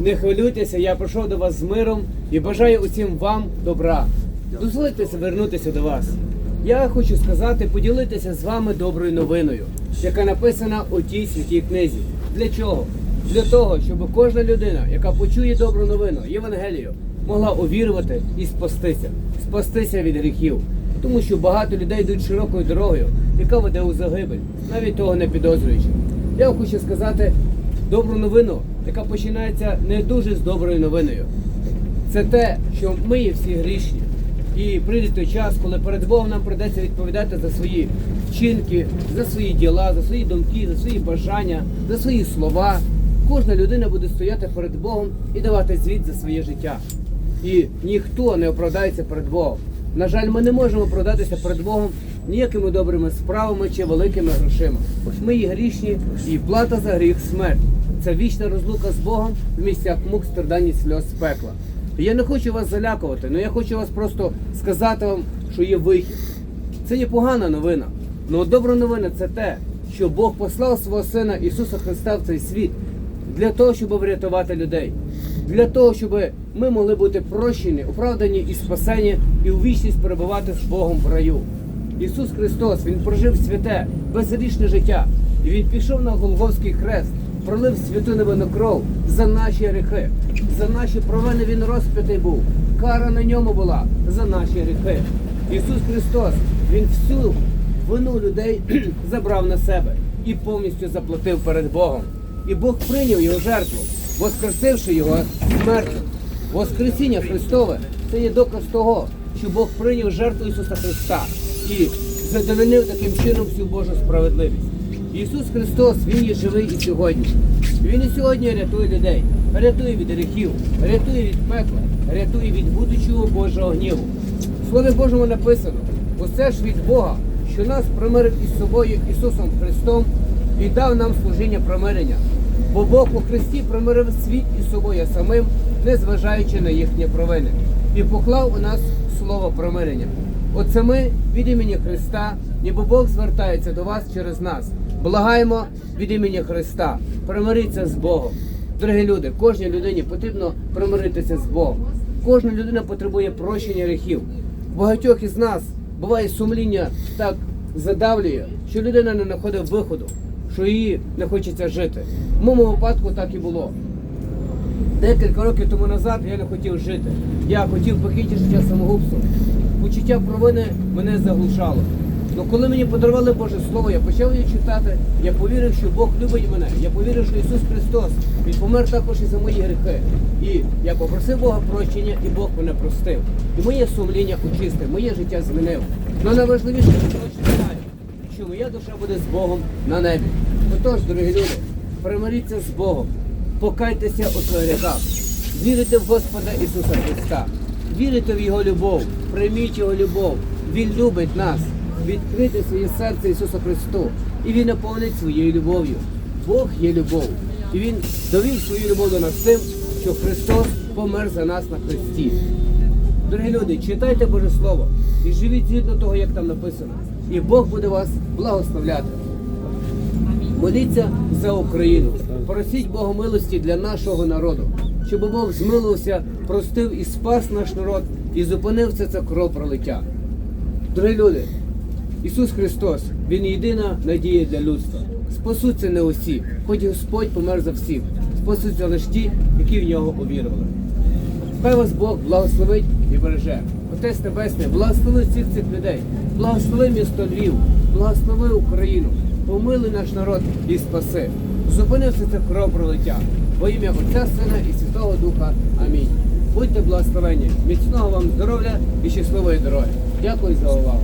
Не хвилюйтеся, я прийшов до вас з миром і бажаю усім вам добра. Дозвольте звернутися до вас. Я хочу сказати, поділитися з вами доброю новиною, яка написана у тій святій книзі. Для чого? Для того, щоб кожна людина, яка почує добру новину, Євангелію, могла увірувати і спастися, спастися від гріхів. Тому що багато людей йдуть широкою дорогою, яка веде у загибель, навіть того не підозрюючи. Я хочу сказати добру новину, яка починається не дуже з доброю новиною. Це те, що ми є всі грішні. І прийде той час, коли перед Богом нам придеться відповідати за свої вчинки, за свої діла, за свої думки, за свої бажання, за свої слова. Кожна людина буде стояти перед Богом і давати звіт за своє життя. І ніхто не оправдається перед Богом. На жаль, ми не можемо продатися перед Богом ніякими добрими справами чи великими грошима. Ми є грішні, і плата за гріх смерть. Це вічна розлука з Богом в місцях мук, страдань і сльоз з пекла. Я не хочу вас залякувати, але я хочу вас просто сказати вам, що є вихід. Це є погана новина. Ну добра новина це те, що Бог послав свого Сина Ісуса Христа в цей світ для того, щоб врятувати людей, для того, щоб ми могли бути прощені, оправдані і спасені, і у вічність перебувати з Богом в раю. Ісус Христос Він прожив святе, безгрішне життя, і Він пішов на Голговський хрест, пролив святу кров за наші гріхи, за наші провини Він розп'ятий був. Кара на ньому була за наші гріхи. Ісус Христос, Він всю вину людей забрав на себе і повністю заплатив перед Богом. І Бог прийняв його жертву, воскресивши його смертю. Воскресіння Христове це є доказ того, що Бог прийняв жертву Ісуса Христа і задовольнив таким чином всю Божу справедливість. Ісус Христос, Він є живий і сьогодні. Він і сьогодні рятує людей, рятує від гріхів, рятує від пекла, рятує від будучого Божого гніву. В Слові Божому написано: усе ж від Бога, що нас примирив із собою Ісусом Христом і дав нам служіння примирення. Бо Бог у Христі примирив світ із собою самим, незважаючи на їхні провини, і поклав у нас слово примирення. Оце ми від імені Христа, ніби Бог звертається до вас через нас. Благаємо від імені Христа, примиріться з Богом. Дорогі люди, кожній людині потрібно примиритися з Богом. Кожна людина потребує прощення гріхів. Багатьох із нас буває сумління так задавлює, що людина не знаходить виходу, що їй не хочеться жити. В моєму випадку так і було. Декілька років тому назад я не хотів жити. Я хотів покинути життя самогубством. Почуття провини мене заглушало. Ну коли мені подарували Боже Слово, я почав її читати, я повірив, що Бог любить мене. Я повірив, що Ісус Христос Він помер також і за мої гріхи. І я попросив Бога прощення, і Бог мене простив. І моє сумління очистив, моє життя змінив. Ну найважливіше, я точно знаю, що моя душа буде з Богом на небі. Отож, дорогі люди, примиріться з Богом, покайтеся у своїх гріхах, вірите в Господа Ісуса Христа, вірите в Його любов, прийміть Його любов. Він любить нас. Відкрити своє серце Ісусу Христу, і Він наповнить своєю любов'ю. Бог є любов. І Він довів свою любов до нас тим, що Христос помер за нас на Христі. Дорогі люди, читайте Боже Слово і живіть згідно того, як там написано. І Бог буде вас благословляти. Моліться за Україну. Просіть Бога милості для нашого народу, щоб Бог змилився, простив і спас наш народ і зупинив це це кровопролиття. Дорогі люди, Ісус Христос, Він єдина надія для людства. Спасуться не усі, хоч Господь помер за всіх. Спасуться лише ті, які в нього увірували. Хай вас Бог благословить і береже. Отець Небесний, благослови всіх цих людей, благослови місто Львів, благослови Україну, помилуй наш народ і спаси. Зупини це кровопролиття. Во ім'я Отця, Сина і Святого Духа. Амінь. Будьте благословені, міцного вам здоров'я і щасливої дороги. Дякую за увагу.